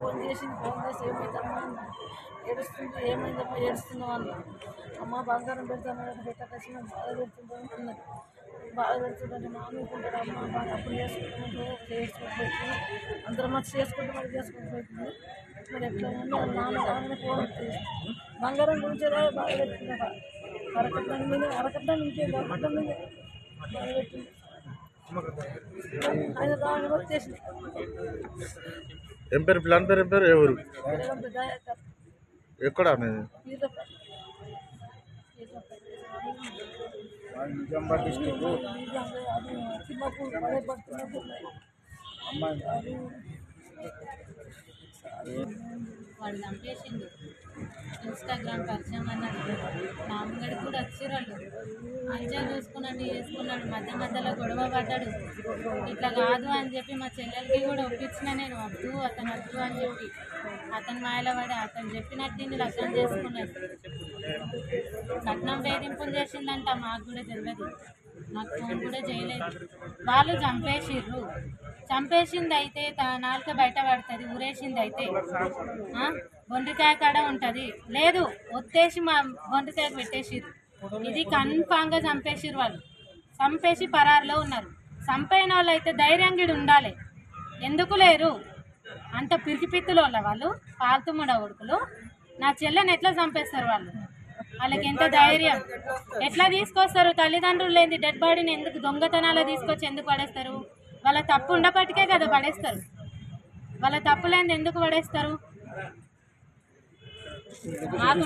Phone చేసి phone చేసి ఏమైందమ్మా ఏడుస్తుంది ఏమైందమ్మా ఏడుస్తున్నావు అన్న. అమ్మ బంగారం పెడతాను పెట్టకసి బాధ పెడుతుందని అన్నది. బాధ పెడుతుందంటే మామూలుకుంటాడు అమ్మ బాగా అప్పుడు చేసుకుంటుంటే చేసుకుంటూ అందరం వచ్చి చేసుకుంటూ మరి చేసుకుంటూ పోతుంది మరి ఎట్లా ఉంది? నాన్న రాగానే ఫోన్ బంగారం గురించి బాధ పెడుతుందట. అరకట్టం మీద అరకట్టానికి ఇంకేం అరకట్టం మీద బాధ పెట్టింది ఆయన రాగానే వచ్చేసింది ఏం పేరు? ప్లాన్ పేరు ఏం పేరు ఎవరు ఎక్కడ ఈతపై నిజామాబాద్ డిస్టిక్. అమ్మాయి. ఇన్స్టాగ్రామ్ పరిచయం అన్నాడు మా అమ్మగడికి కూడా వచ్చిర్రు మంచిగా చూసుకున్నాడు చేసుకున్నాడు. మధ్య మధ్యలో గొడవ పడ్డాడు. ఇట్లా కాదు అని చెప్పి మా చెల్లెలకి కూడా ఒప్పించిన నేను. వద్దు అతను వద్దు అని చెప్పి. అతను మాయలో పడి అతను చెప్పినట్టు దీన్ని లగ్నం చేసుకున్నాడు లగ్నం వేధింపులు చేసిందంట మాకు కూడా తెలియదు. నాకు ఫోన్ కూడా చేయలేదు. వాళ్ళు చంపేసిర్రు. చంపేసింది అయితే త- నాలుక బయట పడుతుంది ఊరేసింది అయితే బొండికాయ కాడ ఉంటుంది. లేదు ఒత్తేసి మా బొండికాయ పెట్టేసిర్రు. ఇది కన్ఫామ్గా చంపేసిర్రు వాళ్ళు. చంపేసి పరారులో ఉన్నారు. చంపైన వాళ్ళు అయితే ధైర్యంగా ఉండాలి. ఎందుకు లేరు? అంత పిరికిపిత్తులు వాళ్ళ? వాళ్ళు పాల్తుముడ ఉడుకులు నా చెల్లెని ఎట్లా చంపేస్తారు వాళ్ళు? వాళ్ళకి ఎంత ధైర్యం? ఎట్లా తీసుకొస్తారు? తల్లిదండ్రులు లేని డెడ్ బాడీని ఎందుకు దొంగతనాలు తీసుకొచ్చి ఎందుకు పడేస్తారు? వాళ్ళ తప్పు ఉండపటికే కదా పడేస్తారు. వాళ్ళ తప్పు లేనిది ఎందుకు పడేస్తారు? మాకు